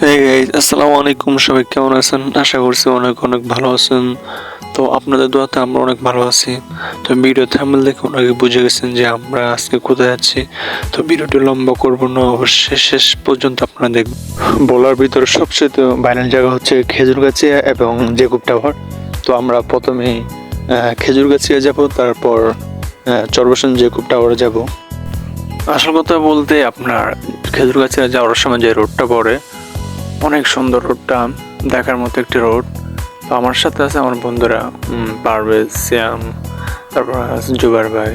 আসসালামু আলাইকুম, সবাই কেমন আছেন? আশা করছি অনেক অনেক ভালো আছেন। তো আপনাদের দোয়াতে আমরা অনেক ভালো আছি। তো ভিডিও থাম্বনেল দেখে অনেকে বুঝে গেছেন যে আমরা আজকে কোথায় যাচ্ছি তো ভিডিওটি লম্বা করব না, অবশ্যই শেষ পর্যন্ত আপনারা দেখবেন। বলার ভিতরে সবচেয়ে ভাইরাল জায়গা হচ্ছে খেজুর খেজুরগাছিয়া এবং জেকুব টাওয়ার। তো আমরা প্রথমে খেজুর খেজুরগাছিয়া যাব, তারপর চরবসন জেকুব টাওয়ারে যাব। আসল কথা বলতে আপনার খেজুর খেজুরগাছিয়া যাওয়ার সময় যে রোডটা পড়ে অনেক সুন্দর রোডটা দেখার মতো একটি রোড তো আমার সাথে আছে আমার বন্ধুরা পারভেজ শ্যাম, তারপর জুবার ভাই।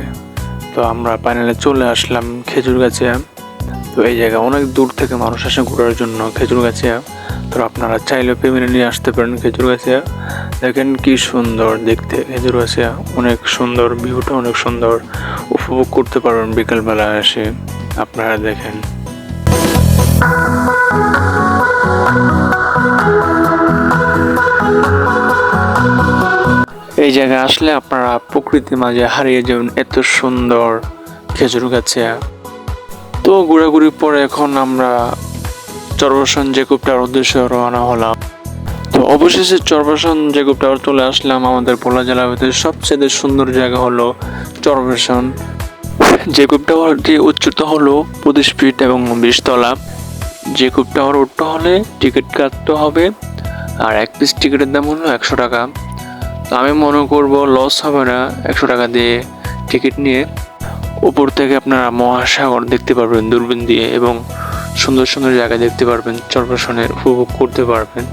তো আমরা ফাইনালে চলে আসলাম খেজুর গাছে তো এই জায়গা অনেক দূর থেকে মানুষ আসে ঘোরার জন্য খেজুর গাছে তো আপনারা চাইলে ফ্যামিলি নিয়ে আসতে পারেন খেজুর গাছে দেখেন কি সুন্দর দেখতে খেজুর গাছে অনেক সুন্দর ভিউটা অনেক সুন্দর। উপভোগ করতে পারবেন বিকেলবেলা এসে। আপনারা দেখেন। এই জায়গায় আসলে আপনারা প্রকৃতির মাঝে হারিয়ে যাবেন এত সুন্দর খেজুর গাছে। তো ঘোরাঘুরি পরে এখন আমরা চরবসন জেকুব টাওয়ার উদ্দেশ্যে রওনা হলাম। তো অবশেষে চরবসন জেকুব টাওয়ার চলে আসলাম। আমাদের ভোলা জেলার ভিতরে সবচেয়ে সুন্দর জায়গা হলো চরবসন। জেকুব টাওয়ারটি উচ্চতা হলো পঁচিশ ফিট এবং বিশতলা জেকুব টাওয়ার উঠতে হলে টিকিট কাটতে হবে, আর এক পিস টিকিটের দাম হলো একশো টাকা। তো আমি মনে করব লস হবে না একশো টাকা দিয়ে টিকিট নিয়ে। উপর থেকে আপনারা মহাসাগর দেখতে পারবেন, দূরবীন দিয়ে, এবং সুন্দর সুন্দর জায়গা দেখতে পারবেন চরপাশনের উপভোগ করতে পারবেন।